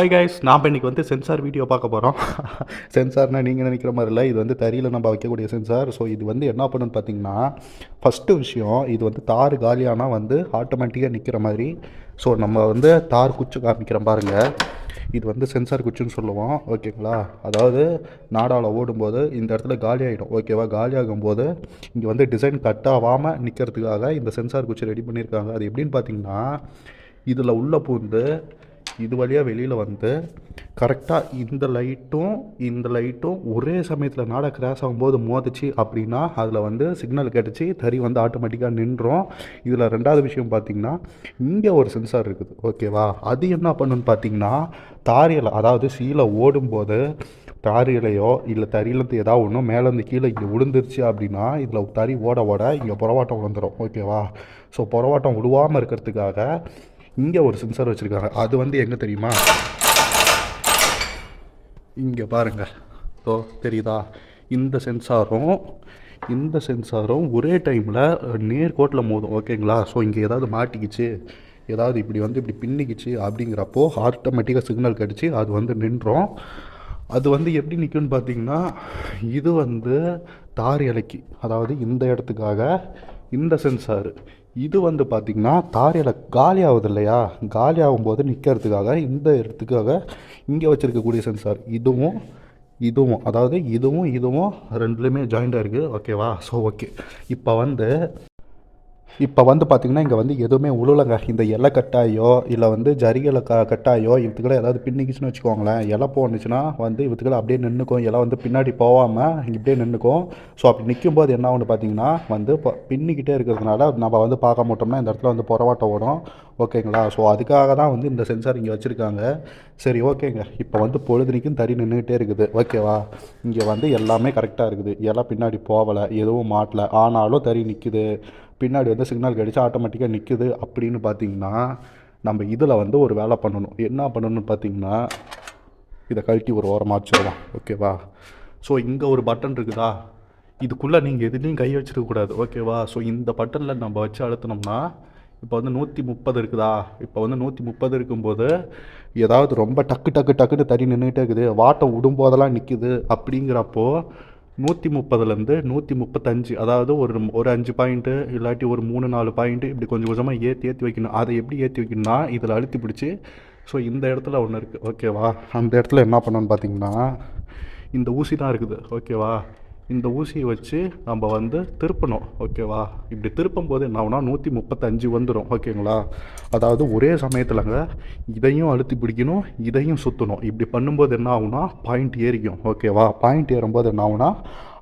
Hi guys நாம் இன்றைக்கி வந்து சென்சார் வீடியோ பார்க்க போகிறோம் சென்சார்னால் நீங்கள் நினைக்கிற மாதிரி இல்லை இது வந்து தறியில் நம்ம வைக்கக்கூடிய சென்சார் ஸோ இது வந்து என்ன பண்ணுன்னு பார்த்தீங்கன்னா ஃபஸ்ட்டு விஷயம் இது வந்து தார் காலியானால் வந்து ஆட்டோமேட்டிக்காக நிற்கிற மாதிரி. ஸோ நம்ம வந்து தார் குச்சி காமிக்கிறோம் பாருங்கள் இது வந்து சென்சார் குச்சின்னு சொல்லுவோம். ஓகேங்களா அதாவது நாடாவில் ஓடும்போது இந்த இடத்துல காலி ஆகிடும் ஓகேவா காலி ஆகும்போது இங்கே வந்து டிசைன் கட் ஆகாமல் நிற்கிறதுக்காக இந்த சென்சார் குச்சி ரெடி பண்ணியிருக்காங்க. அது எப்படின்னு பார்த்தீங்கன்னா இதில் உள்ள பூந்து இது வழியாக வெளியில் வந்து கரெக்டாக இந்த லைட்டும் இந்த லைட்டும் ஒரே சமயத்தில் நாடா கிராஸ் ஆகும்போது மோதிச்சு அப்படின்னா அதில் வந்து சிக்னல் கிடச்சி தறி வந்து ஆட்டோமேட்டிக்காக நின்றோம். இதில் ரெண்டாவது விஷயம் பார்த்தீங்கன்னா இங்கே ஒரு சென்சார் இருக்குது. ஓகேவா அது என்ன பண்ணுன்னு பார்த்தீங்கன்னா தாரியலை அதாவது சீலை ஓடும்போது தாரியலையோ இல்லை தறியிலேருந்து ஏதாவது ஒன்று மேலேருந்து கீழே இங்கே விழுந்துருச்சு அப்படின்னா இதில் தறி ஓட ஓட இங்கே புறவாட்டம் விழுந்துடும் ஓகேவா ஸோ புறவாட்டம் விழுவாமல் இருக்கிறதுக்காக இங்கே ஒரு சென்சார் வச்சுருக்காங்க. அது வந்து எங்கே தெரியுமா? இங்கே பாருங்கள் ஓ தெரியுதா? இந்த சென்சாரும் இந்த சென்சாரும் ஒரே டைமில் நேர்கோட்டில் மோதும். ஓகேங்களா ஸோ இங்கே ஏதாவது மாட்டிக்கிச்சு ஏதாவது இப்படி வந்து இப்படி பின்னிக்கிச்சு அப்படிங்கிறப்போ ஆட்டோமேட்டிக்காக சிக்னல் கிடச்சி அது வந்து நின்றோம். அது வந்து எப்படி நிற்கும்னு பார்த்தீங்கன்னா இது வந்து தார் இலைக்கு அதாவது இந்த இடத்துக்காக இந்த சென்சார் இது வந்து பார்த்திங்கன்னா தாரையில் காலி ஆகுது இல்லையா காலி ஆகும்போது நிற்கிறதுக்காக இந்த இடத்துக்காக இங்கே வச்சுருக்கக்கூடிய சென்சார் இதுவும் இதுவும் அதாவது இதுவும் இதுவும் ரெண்டுலேயுமே ஜாயிண்டாக இருக்குது ஓகேவா ஸோ ஓகே இப்போ வந்து இப்போ வந்து பார்த்திங்கன்னா இங்கே வந்து எதுவுமே உழுலங்க இந்த இலை கட்டாயோ இல்லை வந்து ஜரிகளை க கட்டாயோ இவத்துக்களை ஏதாவது பின்னிக்கிச்சுன்னு வச்சுக்கோங்களேன். இலை போனுச்சுன்னா வந்து இவத்துக்களை அப்படியே நின்றுக்கும் இலை வந்து பின்னாடி போகாமல் இப்படியே நின்றுக்கும் ஸோ அப்படி நிற்கும் போது என்ன ஒன்று பார்த்தீங்கன்னா வந்து இப்போ பின்னிக்கிட்டே இருக்கிறதுனால நம்ம வந்து பார்க்க மாட்டோம்னா இந்த இடத்துல வந்து புறவாட்டம் ஓடும். ஓகேங்களா? ஸோ அதுக்காக தான் வந்து இந்த சென்சார் இங்கே வச்சுருக்காங்க. சரி ஓகேங்க. இப்போ வந்து பொழுதுனிக்கும் தறி நின்றுக்கிட்டே இருக்குது. ஓகேவா? இங்கே வந்து எல்லாமே கரெக்டாக இருக்குது. இலை பின்னாடி போகலை எதுவும் மாட்டலை. ஆனாலும் தறி நிற்குது பின்னாடி வந்து சிக்னல் கடிச்சு ஆட்டோமேட்டிக்காக நிற்குது அப்படின்னு பார்த்தீங்கன்னா நம்ம இதில் வந்து ஒரு வேலை பண்ணணும். என்ன பண்ணணும்னு பார்த்தீங்கன்னா இதை கழட்டி ஒரு ஓரமாக வச்சிடலாம். ஓகேவா ஸோ இங்கே ஒரு பட்டன் இருக்குதா? இதுக்குள்ளே நீங்கள் எதுலேயும் கை வச்சிருக்கக்கூடாது ஓகேவா ஸோ இந்த பட்டனில் நம்ம வச்சு அழுத்தினோம்னா இப்போ வந்து நூற்றி முப்பது இருக்குதா? இப்போ வந்து நூற்றி முப்பது இருக்கும்போது ஏதாவது ரொம்ப டக்கு டக்கு டக்குன்னு தறி நின்றுட்டே இருக்குது. வாட்டம் விடும்போதெல்லாம் நிற்குது அப்படிங்கிறப்போ நூற்றி முப்பதுலேருந்து நூற்றி முப்பத்தஞ்சு அதாவது ஒரு ஒரு அஞ்சு பாயிண்ட்டு இல்லாட்டி ஒரு மூணு நாலு பாயிண்ட்டு இப்படி கொஞ்சம் கொஞ்சமாக ஏற்றி ஏற்றி வைக்கணும். அதை எப்படி ஏற்றி வைக்கணும்னா இதில் அழுத்தி பிடிச்சி ஸோ இந்த இடத்துல ஒன்று இருக்குது ஓகேவா அந்த இடத்துல என்ன பண்ணணும்னு பார்த்தீங்கன்னா இந்த ஊசி தான் இருக்குது. ஓகேவா இந்த ஊசியை வச்சு நம்ம வந்து திருப்பணும் ஓகேவா? இப்படி திருப்பும் போது என்ன ஆகுனா நூற்றி முப்பத்தஞ்சு வந்துடும் ஓகேங்களா? அதாவது ஒரே சமயத்தில்ங்க இதையும் அழுத்தி பிடிக்கணும் இதையும் சுற்றணும் இப்படி பண்ணும்போது என்ன ஆகுனா பாயிண்ட் ஏறிக்கும் ஓகேவா? பாயிண்ட் ஏறும்போது என்ன ஆகுனா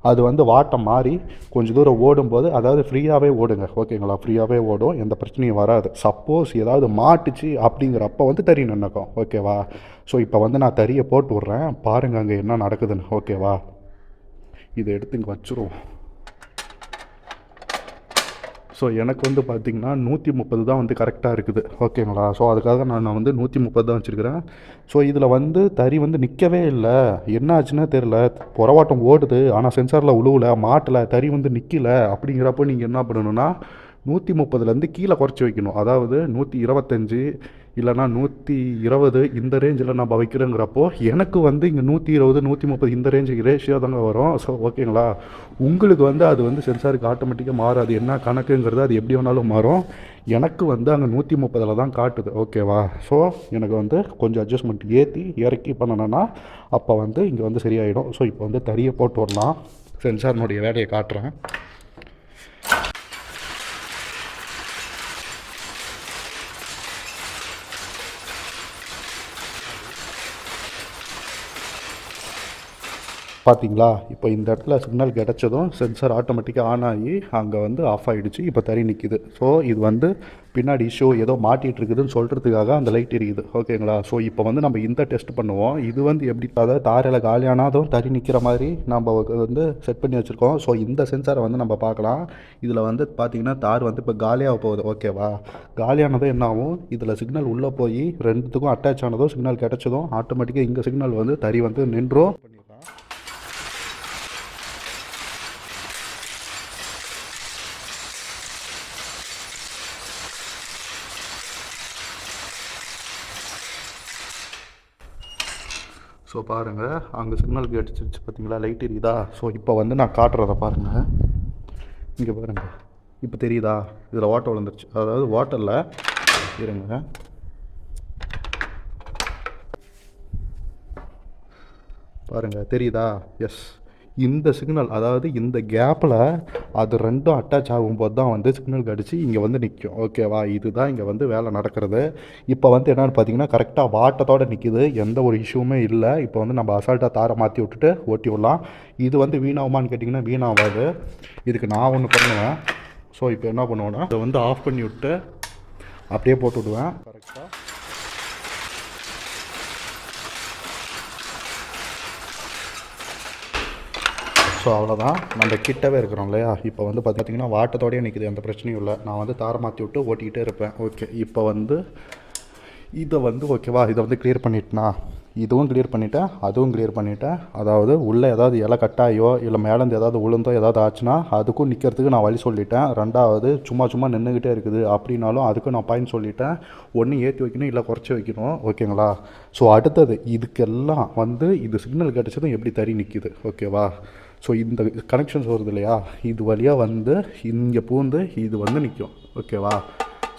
அது வந்து வாட்டம் மாறி கொஞ்சம் தூரம் ஓடும்போது அதாவது ஃப்ரீயாகவே ஓடுங்க ஓகேங்களா? ஃப்ரீயாகவே ஓடும் எந்த பிரச்சனையும் வராது. சப்போஸ் ஏதாவது மாட்டுச்சு அப்படிங்கிறப்ப வந்து தறி நின்னக்கும் ஓகேவா? ஸோ இப்போ வந்து நான் தறியை போட்டு விட்றேன். பாருங்கள் அங்கே என்ன நடக்குதுன்னு ஓகேவா? இதை எடுத்து இங்கே வச்சுருவோம் ஸோ எனக்கு வந்து பார்த்திங்கன்னா நூற்றி முப்பது தான் வந்து கரெக்டாக இருக்குது. ஓகேங்களா ஸோ அதுக்காக நான் வந்து நூற்றி முப்பது தான் வச்சுருக்கிறேன். ஸோ இதில் வந்து தறி வந்து நிற்கவே இல்லை. என்ன ஆச்சுன்னே தெரில புறவாட்டம் ஓடுது. ஆனால் சென்சாரில் உழுவலை. மாட்டலை தறி வந்து நிற்கல அப்படிங்கிறப்போ நீங்கள் என்ன பண்ணணும்னா நூற்றி முப்பதுலேருந்து கீழே குறைச்சி வைக்கணும். அதாவது நூற்றி இருபத்தஞ்சி இல்லைனா நூற்றி இருபது இந்த ரேஞ்சில் நான் வைக்கிறேங்கிறப்போ எனக்கு வந்து இங்கே நூற்றி இருபது நூற்றி முப்பது இந்த ரேஞ்சுக்கு ரேஷியோ தாங்க வரும். ஸோ ஓகேங்களா உங்களுக்கு வந்து அது வந்து சென்சாருக்கு ஆட்டோமேட்டிக்காக மாறாது. என்ன கணக்குங்கிறது அது எப்படி வேணாலும் மாறும். எனக்கு வந்து அங்கே நூற்றி முப்பதில் தான் காட்டுது. ஓகேவா ஸோ எனக்கு வந்து கொஞ்சம் அட்ஜஸ்ட்மெண்ட் ஏற்றி இறக்கி பண்ணணுன்னா அப்போ வந்து இங்கே வந்து சரியாயிடும். ஸோ இப்போ வந்து தறியை போட்டு வரலாம். சென்சார்னுடைய வேலையை காட்டுறேன். பார்த்தீங்களா? இப்போ இந்த இடத்துல சிக்னல் கிடச்சதும் சென்சார் ஆட்டோமேட்டிக்காக ஆன் ஆகி அங்கே வந்து ஆஃப் ஆகிடுச்சு இப்போ தறி நிற்கிது ஸோ இது வந்து பின்னாடி இஷ்யூ ஏதோ மாட்டிகிட்டு இருக்குதுன்னு சொல்கிறதுக்காக அந்த லைட் எரியுது. ஓகேங்களா ஸோ இப்போ வந்து நம்ம இந்த டெஸ்ட் பண்ணுவோம். இது வந்து எப்படி அதாவது தாரையில் காலியானாதும் தறி நிற்கிற மாதிரி நம்ம வந்து செட் பண்ணி வச்சுருக்கோம். ஸோ இந்த சென்சாரை வந்து நம்ம பார்க்கலாம். இதில் வந்து பார்த்திங்கன்னா தார் வந்து இப்போ காலியாக போகுது. ஓகேவா காலியானதும் என்ன ஆகும்? இதில் சிக்னல் உள்ளே போய் ரெண்டுத்துக்கும் அட்டாச் ஆனதும் சிக்னல் கிடச்சதும் ஆட்டோமேட்டிக்காக இங்கே சிக்னல் வந்து தறி வந்து நின்றும். ஸோ பாருங்கள் அங்கே சிக்னல் அடிச்சிருச்சு பார்த்தீங்களா லைட் எரியுதா? ஸோ இப்போ வந்து நான் காட்டுறத பாருங்கள் இங்கே பாருங்கள் இப்போ தெரியுதா? இதில் வாட்டர் விழுந்துருச்சு. அதாவது வாட்டரில் இருங்க. பாருங்கள் தெரியுதா? எஸ் இந்த சிக்னல் அதாவது இந்த கேப்பில் அது ரெண்டும் அட்டாச் ஆகும்போது தான் வந்து சிக்னல் கடிச்சு இங்கே வந்து நிற்கும் ஓகேவா இதுதான் இங்கே வந்து வேலை நடக்கிறது. இப்போ வந்து என்னென்னு பார்த்தீங்கன்னா கரெக்டாக வாட்டத்தோடு நிற்கிது எந்த ஒரு இஷ்யூமே இல்லை. இப்போ வந்து நம்ம அசால்ட்டாக தாரை மாற்றி விட்டுட்டு ஓட்டி விடலாம். இது வந்து வீணாகுமான்னு கேட்டிங்கன்னா வீணாகாது இதுக்கு நான் ஒன்று பண்ணுவேன். ஸோ இப்போ என்ன பண்ணுவேன்னா இதை வந்து ஆஃப் பண்ணி விட்டு அப்படியே போட்டு விடுவேன். கரெக்டாக ஸோ அவ்வளோதான் நம்ம கிட்டவே இருக்கிறோம் இல்லையா? இப்போ வந்து பார்த்திங்கன்னா வாட்டத்தோடையே நிற்குது எந்த பிரச்சனையும் இல்லை. நான் வந்து தாரை மாற்றி விட்டு ஓட்டிக்கிட்டே இருப்பேன். ஓகே இப்போ வந்து இதை வந்து ஓகேவா இதை வந்து கிளியர் பண்ணிட்டேனா? இதுவும் கிளியர் பண்ணிட்டேன். அதுவும் கிளியர் பண்ணிட்டேன். அதாவது உள்ளே ஏதாவது இலை கட்டாயோ இல்லை மேலேருந்து ஏதாவது உளுந்தோ ஏதாவது ஆச்சுன்னா அதுக்கும் நிற்கிறதுக்கு நான் வழி சொல்லிட்டேன். ரெண்டாவது சும்மா சும்மா நின்றுக்கிட்டே இருக்குது. அப்படின்னாலும் அதுக்கும் நான் பாயிண்ட் சொல்லிட்டேன். ஒன்று ஏற்றி வைக்கணும் இல்லை குறைச்சி வைக்கணும். ஓகேங்களா ஸோ அடுத்தது இதுக்கெல்லாம் வந்து இது சிக்னல் கிடச்சதும் எப்படி தறி நிற்கிது ஓகேவா ஸோ இந்த கனெக்ஷன்ஸ் வருது இல்லையா? இது வழியாக வந்து இங்கே பூந்து இது வந்து நிற்கும் ஓகேவா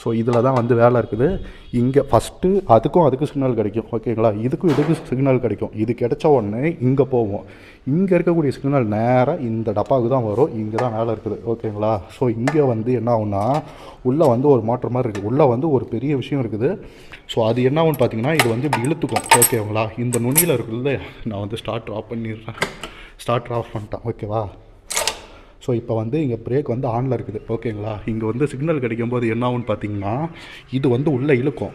ஸோ இதில் தான் வந்து வேலை இருக்குது. இங்கே ஃபஸ்ட்டு அதுக்கும் அதுக்கு சிக்னல் கிடைக்கும். ஓகேங்களா இதுக்கும் இதுக்கு சிக்னல் கிடைக்கும். இது கிடைச்ச உடனே இங்கே போவோம். இங்கே இருக்கக்கூடிய சிக்னல் நேராக இந்த டப்பாவுக்கு தான் வரும். இங்கே தான் வேலை இருக்குது. ஓகேங்களா ஸோ இங்கே வந்து என்ன ஆகுனா உள்ளே வந்து ஒரு மாற்றம் மாதிரி இருக்குது. உள்ளே வந்து ஒரு பெரிய விஷயம் இருக்குது. ஸோ அது என்ன ஆகும்னு பார்த்தீங்கன்னா இது வந்து இப்படி இழுத்துக்கும். ஓகேங்களா இந்த நுனியில் இருக்குது நான் வந்து ஸ்டார்ட் ட்ராப் பண்ணிடுறேன். ஸ்டார்ட் ஆஃப் பண்ணிட்டேன். ஓகேவா ஸோ இப்போ வந்து இங்கே பிரேக் வந்து ஆனில் இருக்குது. ஓகேங்களா இங்கே வந்து சிக்னல் கிடைக்கும்போது என்ன ஆகும்னு பார்த்தீங்கன்னா இது வந்து உள்ளே இழுக்கும்.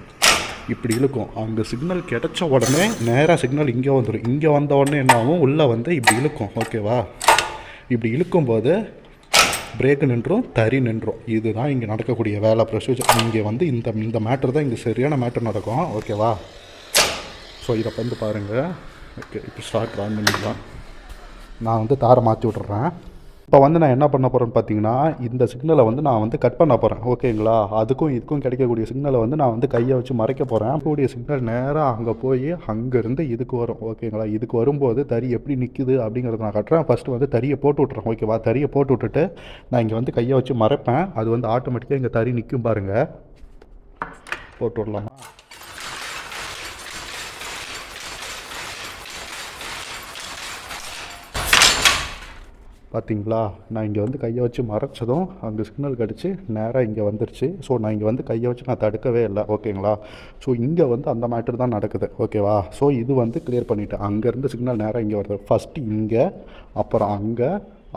இப்படி இழுக்கும். அங்கே சிக்னல் கிடைச்ச உடனே நேராக சிக்னல் இங்கே வந்துடும் இங்கே வந்த உடனே என்ன ஆகும்? உள்ளே வந்து இப்படி இழுக்கும். ஓகேவா இப்படி இழுக்கும்போது பிரேக் நின்றும் தறி நின்றும். இதுதான் இங்கே நடக்கக்கூடிய வேலை ப்ரொசீஜர் இங்கே வந்து இந்த இந்த மேட்டர் தான் இங்கே சரியான மேட்டர் நடக்கும். ஓகேவா ஸோ இதை வந்து பாருங்கள் ஓகே இப்போ ஸ்டார்ட் ஆன் பண்ணிக்கலாம் நான் வந்து தாரை மாற்றி விட்டுறேன். இப்போ வந்து நான் என்ன பண்ண போகிறேன்னு பார்த்தீங்கன்னா இந்த சிக்னலை வந்து நான் வந்து கட் பண்ண போகிறேன் ஓகேங்களா அதுக்கும் இதுக்கும் கிடைக்கக்கூடிய சிக்னலை வந்து நான் வந்து கையை வச்சு மறைக்க போகிறேன் கூடிய சிக்னல் நேராக அங்கே போய் அங்கேருந்து இதுக்கு வரும். ஓகேங்களா இதுக்கு வரும்போது தறி எப்படி நிற்குது அப்படிங்கிறத நான் கட்டுறேன். ஃபஸ்ட்டு வந்து தறியை போட்டு விட்றேன் ஓகேவா தறியை போட்டு விட்டுட்டு நான் இங்கே வந்து கையை வச்சு மறைப்பேன். அது வந்து ஆட்டோமேட்டிக்காக இங்கே தறி நிற்கும் பாருங்கள் போட்டு விடலாமா? பார்த்தீங்களா நான் இங்கே வந்து கையை வச்சு மறைச்சதும் அங்கே சிக்னல் கடிச்சு நேராக இங்கே வந்துருச்சு. ஸோ நான் இங்கே வந்து கையை வச்சு நான் தடுக்கவே இல்லை. ஓகேங்களா? ஸோ இங்கே வந்து அந்த மேட்டர் தான் நடக்குது. ஓகேவா? ஸோ இது வந்து கிளியர் பண்ணிவிட்டேன் அங்கேருந்து சிக்னல் நேராக இங்கே வருது. ஃபஸ்ட்டு இங்கே அப்புறம் அங்கே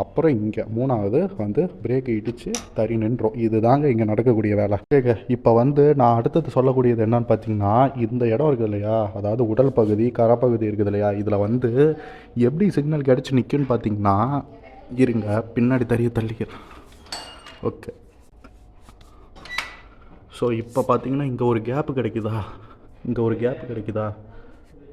அப்புறம் இங்கே. மூணாவது வந்து பிரேக் இடித்து தறி நின்றோம். இது தாங்க இங்கே நடக்கக்கூடிய வேலை. ஓகேங்க. இப்போ வந்து நான் அடுத்தது சொல்லக்கூடியது என்னன்னு பார்த்தீங்கன்னா இந்த இடம் இருக்குது இல்லையா? அதாவது உடல் பகுதி கரப்பகுதி இருக்குது இல்லையா? இதில் வந்து எப்படி சிக்னல் கிடச்சி நிற்குன்னு பார்த்தீங்கன்னா இருங்க பின்னாடி தறிய தள்ளிக்கிறேன் ஓகே ஸோ இப்போ பார்த்தீங்கன்னா இங்கே ஒரு கேப்பு கிடைக்குதா? இங்கே ஒரு கேப்பு கிடைக்குதா?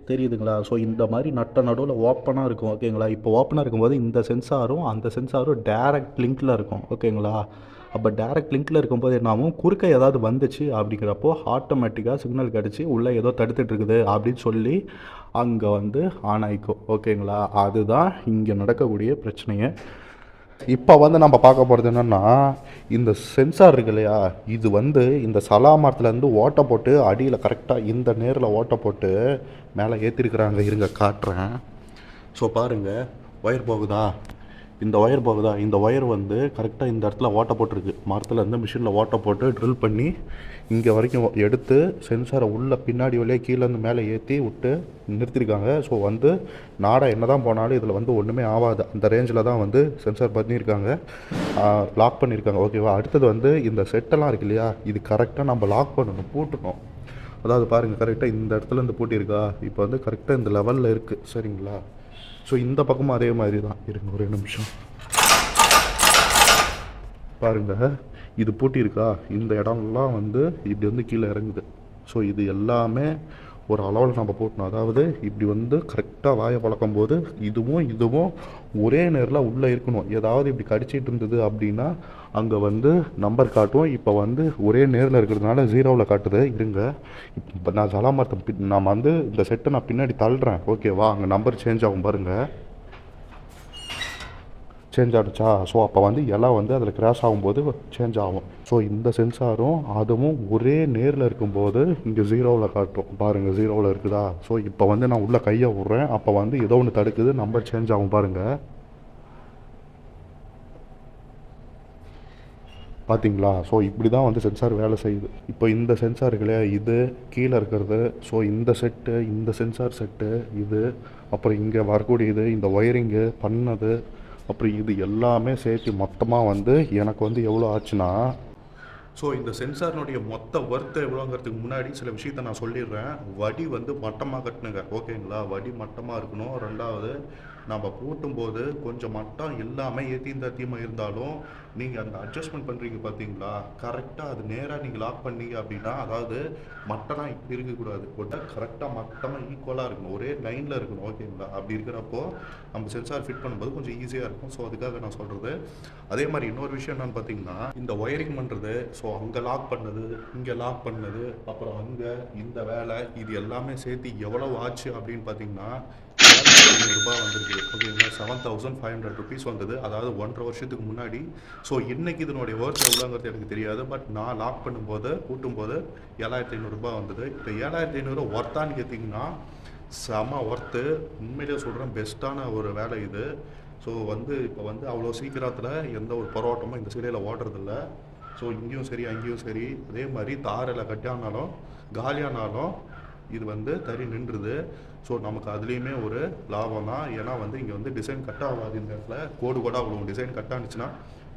தெரியுதுங்களா? ஸோ இந்த மாதிரி நட்ட நடுவில் ஓப்பனாக இருக்கும் ஓகேங்களா இப்போ ஓப்பனாக இருக்கும்போது இந்த சென்சாரும் அந்த சென்சாரும் டேரக்ட் லிங்க்கில் இருக்கும் ஓகேங்களா அப்போ டேரக்ட் லிங்க்கில் இருக்கும்போது என்னாகும் குறுக்க ஏதாவது வந்துச்சு அப்படிங்கிறப்போ ஆட்டோமேட்டிக்காக சிக்னல் கிடச்சி உள்ளே ஏதோ தடுத்துட்ருக்குது அப்படின்னு சொல்லி அங்கே வந்து ஆன் ஆயிக்கும் ஓகேங்களா அதுதான் இங்கே நடக்கக்கூடிய பிரச்சனையை. இப்போ வந்து நம்ம பார்க்க போகிறது என்னென்னா இந்த சென்சார் இருக்கு இல்லையா? இது வந்து இந்த சலா மரத்துலேருந்து ஓட்டை போட்டு அடியில் கரெக்டாக இந்த நேரில் ஓட்டை போட்டு மேலே ஏற்றிருக்கிறாங்க இருங்க காட்டுறேன். ஸோ பாருங்கள் ஒயர் போகுதா? இந்த ஒயர் போகுதா இந்த ஒயர் வந்து கரெக்டாக இந்த இடத்துல ஓட்டை போட்டிருக்கு. மரத்தில் இருந்து மிஷினில் ஓட்டை போட்டு ட்ரில் பண்ணி இங்கே வரைக்கும் எடுத்து சென்சாரை உள்ளே பின்னாடி வழியே கீழேருந்து மேலே ஏற்றி விட்டு நிறுத்திருக்காங்க. ஸோ வந்து நாடா என்ன தான் போனாலும் இதில் வந்து ஒன்றுமே ஆகாது அந்த ரேஞ்சில் தான் வந்து சென்சார் பண்ணியிருக்காங்க. லாக் பண்ணியிருக்காங்க. ஓகேவா அடுத்தது வந்து இந்த செட்டெல்லாம் இருக்கு இல்லையா? இது கரெக்டாக நம்ம லாக் பண்ணணும் பூட்டணும். அதாவது பாருங்கள் கரெக்டாக இந்த இடத்துல இருந்து பூட்டியிருக்கா? இப்போ வந்து கரெக்டாக இந்த லெவலில் இருக்குது சரிங்களா? ஸோ இந்த பக்கமும் அதே மாதிரி தான். இருங்க ஒரே நிமிஷம். பாருங்க இது பூட்டியிருக்கா? இந்த இடம்லாம் வந்து இப்படி வந்து கீழே இறங்குது. ஸோ இது எல்லாமே ஒரு அளவில் நம்ம போட்டணும். அதாவது இப்படி வந்து கரெக்டாக வாயை பழக்கும் போது இதுவும் இதுவும் ஒரே நேரில் உள்ளே இருக்கணும். ஏதாவது இப்படி கடிச்சிட்டு இருந்தது அப்படின்னா அங்கே வந்து நம்பர் காட்டும் இப்போ வந்து ஒரே நேரில் இருக்கிறதுனால ஜீரோவில் காட்டுது. இருங்க. இப்போ நான் சலாமர்த்தம் பி நான் வந்து இந்த செட்டை நான் பின்னாடி தள்ளுறேன். ஓகேவா அங்கே நம்பர் சேஞ்ச் ஆகும் பாருங்கள் சேஞ்ச் ஆகிடுச்சா ஸோ அப்போ வந்து எல்லாம் வந்து அதில் கிராஷ் ஆகும்போது சேஞ்ச் ஆகும். ஸோ இந்த சென்சாரும் அதுவும் ஒரே நேரில் இருக்கும்போது இங்கே ஜீரோவில் காட்டும் பாருங்கள் ஜீரோவில் இருக்குதா? ஸோ இப்போ வந்து நான் உள்ளே கையை விட்றேன். அப்போ வந்து ஏதோ ஒன்று தடுக்குது நம்பர் சேஞ்ச் ஆகும் பாருங்கள் பார்த்தீங்களா ஸோ இப்படி தான் வந்து சென்சார் வேலை செய்யுது. இப்போ இந்த சென்சார் இல்லையா இது கீழே இருக்கிறது. ஸோ இந்த செட்டு இந்த சென்சார் செட்டு இது அப்புறம் இங்கே வரக்கூடியது இந்த ஒயரிங்கு பண்ணது அப்புறம் இது எல்லாமே சேர்த்து மொத்தமாக வந்து எனக்கு வந்து எவ்வளோ ஆச்சுன்னா ஸோ இந்த சென்சார்னுடைய மொத்த ஒர்த்து எவ்வளோங்கிறதுக்கு முன்னாடி சில விஷயத்த நான் சொல்லிடுறேன். வடி வந்து மட்டமாக கட்டணுங்க ஓகேங்களா வடி மட்டமாக இருக்கணும். ரெண்டாவது நம்ம பூட்டும்போது கொஞ்சம் மட்டம் இல்லாமல் ஏற்றியும் தத்தியமாக இருந்தாலும் நீங்கள் அந்த அட்ஜஸ்ட்மெண்ட் பண்ணுறீங்க பார்த்தீங்களா கரெக்டாக அது நேராக நீங்கள் லாக் பண்ணீங்க அப்படின்னா அதாவது மட்டம்லாம் இப்படி இருக்கக்கூடாது. போட்டால் கரெக்டாக மட்டமாக ஈக்குவலாக இருக்கணும். ஒரே லைனில் இருக்கணும். ஓகேங்களா அப்படி இருக்கிறப்போ நம்ம சென்சார் ஃபிட் பண்ணும்போது கொஞ்சம் ஈஸியாக இருக்கும். ஸோ அதுக்காக நான் சொல்கிறது அதே மாதிரி இன்னொரு விஷயம் என்னன்னு பார்த்தீங்கன்னா இந்த ஒயரிங் பண்ணுறது ஸோ அங்கே லாக் பண்ணது இங்கே லாக் பண்ணது அப்புறம் அங்கே இந்த வேலை இது எல்லாமே சேர்த்து எவ்வளோ ஆச்சு அப்படின்னு பார்த்தீங்கன்னா ரூபாய் வந்திருக்கு ஓகேங்களா seven thousand five hundred rupees வந்தது. அதாவது ஒன்றரை வருஷத்துக்கு முன்னாடி. ஸோ இன்னைக்கு இதனுடைய ஒர்க் எவ்வளோங்கிறது எனக்கு தெரியாது. பட் நான் லாக் பண்ணும்போது கூட்டும்போது ஏழாயிரத்தி ஐநூறுரூபா வந்தது. இப்போ ஏழாயிரத்தி ஐநூறுரூவா ஒர்த்தான்னு கேட்டிங்கன்னா செம ஒர்த்து உண்மையிலேயே சொல்கிறேன் பெஸ்ட்டான ஒரு வேலை இது. ஸோ வந்து இப்போ வந்து அவ்வளோ சீக்கிரத்தில் எந்த ஒரு போராட்டமும் இந்த சிலையில் ஓடுறதில்ல. ஸோ இங்கேயும் சரி அங்கேயும் சரி. அதே மாதிரி தாரில் கட்டியானாலும் காலியானாலும் இது வந்து தறி நின்றுது. ஸோ நமக்கு அதுலேயுமே ஒரு லாபம் தான் ஏன்னா வந்து இங்கே வந்து டிசைன் கட் ஆகாது இந்த இடத்துல. கோடு கூட விழுவும் டிசைன் கட் ஆனிச்சுன்னா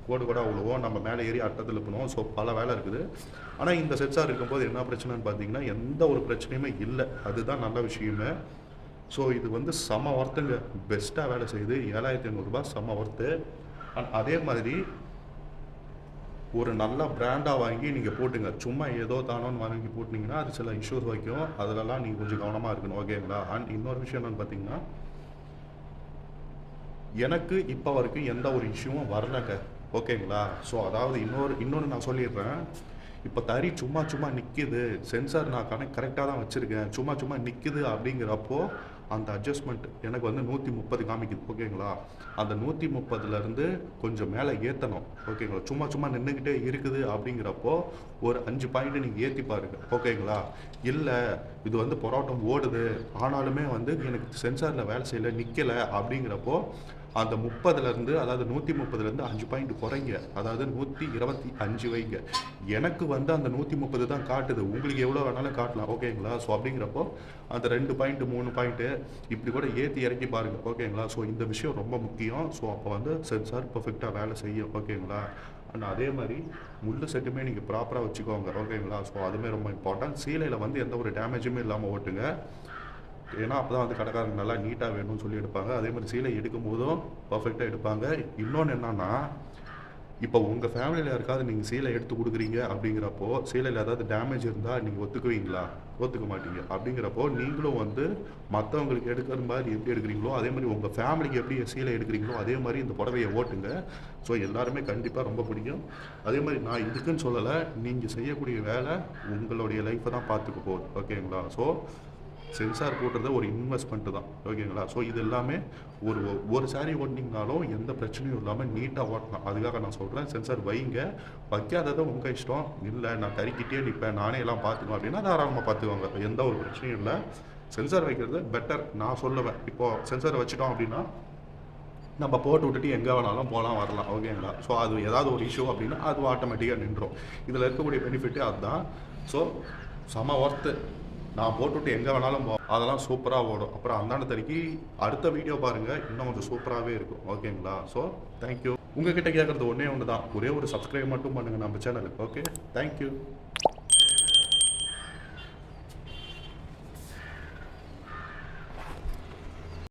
கோடு கூட விழுவோம் நம்ம மேலே ஏறி அட்டத்தில் இருக்கணும் ஸோ பல வேலை இருக்குது. ஆனால் இந்த சென்சார் இருக்கும்போது என்ன பிரச்சனைன்னு பார்த்தீங்கன்னா எந்த ஒரு பிரச்சனையுமே இல்லை. அதுதான் நல்ல விஷயமே. ஸோ இது வந்து செம ஒர்த்துங்க பெஸ்ட்டாக வேலை செய்யுது ஏழாயிரத்தி ஐநூறுரூபா செம ஒர்த்து அண்ட் அதே மாதிரி ஒரு நல்ல பிராண்டாக வாங்கி நீங்கள் போட்டுங்க. சும்மா ஏதோ தானோன்னு வாங்கி போட்டிங்கன்னா அது சில இஷ்யூஸ் வைக்கும். அதிலலாம் நீங்கள் கொஞ்சம் கவனமாக இருக்கணும். ஓகேங்களா அண்ட் இன்னொரு விஷயம் என்னன்னு பார்த்தீங்கன்னா எனக்கு இப்போ வரைக்கும் எந்த ஒரு இஷ்யூவும் வரலங்க. ஓகேங்களா ஸோ அதாவது இன்னொரு இன்னொன்று நான் சொல்லிடுறேன். இப்போ தறி சும்மா சும்மா நிற்கிது சென்சார் நான் கனெக்ட் கரெக்டாக தான் வச்சுருக்கேன். சும்மா சும்மா நிற்கிது அப்படிங்கிறப்போ அந்த அட்ஜஸ்ட்மெண்ட் எனக்கு வந்து நூற்றி முப்பது காமிக்குது ஓகேங்களா? அந்த நூற்றி முப்பதுலேருந்து கொஞ்சம் மேலே ஏற்றணும் ஓகேங்களா? சும்மா சும்மா நின்றுக்கிட்டே இருக்குது அப்படிங்கிறப்போ ஒரு அஞ்சு பாயிண்ட் நீங்கள் ஏற்றி பாருங்க ஓகேங்களா? இல்லை இது வந்து போராட்டம் ஓடுது ஆனாலுமே வந்து எனக்கு சென்சாரில் வேலை செய்யலை நிற்கலை அப்படிங்கிறப்போ அந்த முப்பதுலேருந்து அதாவது நூற்றி முப்பதுலேருந்து அஞ்சு பாயிண்ட் குறைங்க. அதாவது நூற்றி இருபத்தி அஞ்சு வைங்க. எனக்கு வந்து அந்த நூற்றி முப்பது தான் காட்டுது. உங்களுக்கு எவ்வளோ வேணாலும் காட்டலாம். ஓகேங்களா ஸோ அப்படிங்கிறப்போ அந்த ரெண்டு பாயிண்ட் மூணு பாயிண்ட்டு இப்படி கூட ஏற்றி இறக்கி பாருங்கள் ஓகேங்களா ஸோ இந்த விஷயம் ரொம்ப முக்கியம். ஸோ அப்போ வந்து சென்சார் பர்ஃபெக்டாக வேலை செய்யும். ஓகேங்களா அண்ட் அதே மாதிரி முள் செட்டுமே நீங்கள் ப்ராப்பராக வச்சுக்கோங்க. ஓகேங்களா ஸோ அதுவுமே ரொம்ப இம்பார்ட்டன்ட் சீலையில் வந்து எந்த ஒரு டேமேஜுமே இல்லாமல் ஓட்டுங்க. ஏன்னா அப்போ தான் வந்து கடைக்காரங்க நல்லா நீட்டாக வேணும்னு சொல்லி எடுப்பாங்க. அதே மாதிரி சீலை எடுக்கும் போதும் பர்ஃபெக்டாக எடுப்பாங்க. இன்னொன்று என்னன்னா இப்போ உங்கள் ஃபேமிலியில் யாருக்காவது நீங்கள் சீலை எடுத்து கொடுக்குறீங்க அப்படிங்கிறப்போ சீலையில் ஏதாவது டேமேஜ் இருந்தால் நீங்கள் ஒத்துக்குவீங்களா? ஒத்துக்க மாட்டீங்க. அப்படிங்கிறப்போ நீங்களும் வந்து மற்றவங்களுக்கு எடுக்கிற மாதிரி எப்படி எடுக்கிறீங்களோ அதே மாதிரி உங்கள் ஃபேமிலிக்கு எப்படி சீலை எடுக்கிறீங்களோ அதே மாதிரி இந்த புடவையை ஓட்டுங்க. ஸோ எல்லாருமே கண்டிப்பாக ரொம்ப பிடிக்கும். அதே மாதிரி நான் இதுக்குன்னு சொல்லலை நீங்கள் செய்யக்கூடிய வேலை உங்களுடைய லைஃப்பை தான் பார்த்துக்க போகுது. ஓகேங்களா ஸோ சென்சார் போட்டுறது ஒரு இன்வெஸ்ட்மெண்ட்டு தான். ஓகேங்களா? ஸோ இது எல்லாமே ஒரு ஒரு சாரி ஓட்டினீங்கனாலும் எந்த பிரச்சனையும் இல்லாமல் நீட்டாக ஓட்டலாம். அதுக்காக நான் சொல்கிறேன் சென்சார் வைங்க. வைக்காததை உங்கள் இஷ்டம். இல்லை நான் தறிக்கிட்டே நிற்பேன் நானே எல்லாம் பார்த்துக்குவேன் அப்படின்னா தாராளமாக பார்த்துக்குவாங்க. எந்த ஒரு பிரச்சனையும் இல்லை. சென்சார் வைக்கிறது பெட்டர் நான் சொல்லுவேன். இப்போது சென்சார் வச்சுட்டோம் அப்படின்னா நம்ம போட்டு விட்டுட்டு எங்கே வேணாலும் போகலாம் வரலாம். ஓகேங்களா? ஸோ அது ஏதாவது ஒரு இஷ்யூ அப்படின்னா அது ஆட்டோமேட்டிக்காக நின்றோம் இதில் இருக்கக்கூடிய பெனிஃபிட்டே அதுதான். ஸோ செம ஒர்த்து நான் போட்டுவிட்டு எங்கே வேணாலும் போ. அதெல்லாம் சூப்பராக ஓடும். அப்புறம் அந்தாண்ட தறிக்கு அடுத்த வீடியோ பாருங்கள் இன்னும் கொஞ்சம் சூப்பராகவே இருக்கும். ஓகேங்களா ஸோ தேங்க்யூ உங்ககிட்ட கேட்குறது ஒன்றே ஒன்று தான் ஒரே ஒரு சப்ஸ்கிரைப் மட்டும் பண்ணுங்கள் நம்ம சேனலுக்கு ஓகே தேங்க்யூ